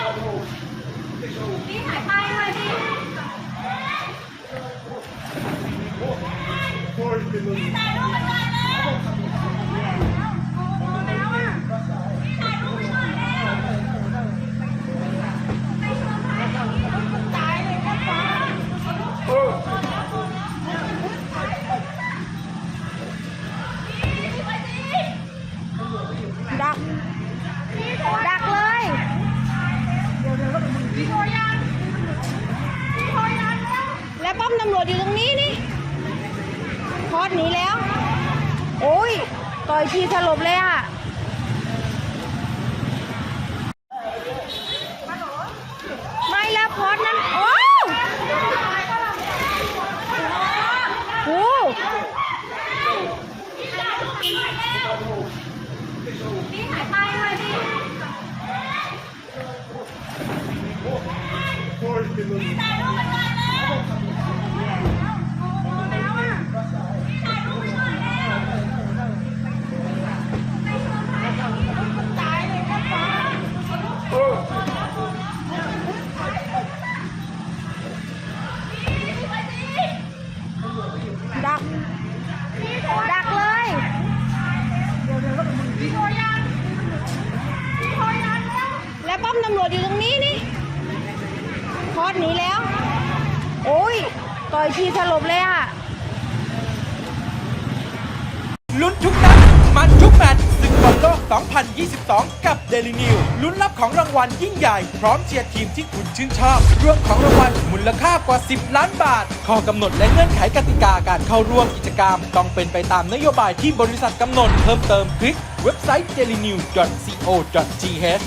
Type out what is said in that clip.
พี่ถ่ายป้ายด้วยพี่พี่ถ่ายรูปกันหน่อยแล้วโอ้โหแล้วอะพี่ถ่ายรูปกันหน่อยแล้วไปชมถ่ายกับพี่รถคนตายเลยก็ฟ้าดัก ป้อมตำรวจอยู่ตรงนี้นี่พอดหนีแล้ว โอ้ย ต่อยทีสลบเลยอะไม่แล้วพอดนั้น โอ้โหพี่ถ่ายป้ายด้วยพี่พี่ถ่าย แล้วป้อมตำรวจอยู่ตรงนี้นี่พอดหนีแล้ว โอ้ย ต่อยทีสลบเลยอะ ลุ้นทุกนัดมันทุกแมตช์ศึกบอลโลก 2022 กับ Daily New ลุ้นรับของรางวัลยิ่งใหญ่ พร้อมเชียร์ทีมที่คุณชื่นชอบรวมของรางวัลมูลค่ากว่า 10 ล้านบาท ข้อกำหนดและเงื่อนไขกติกาการเข้าร่วมกิจกรรม ต้องเป็นไปตามนโยบายที่บริษัทกำหนด เพิ่มเติมคลิกเว็บไซต์ dailynew.co.th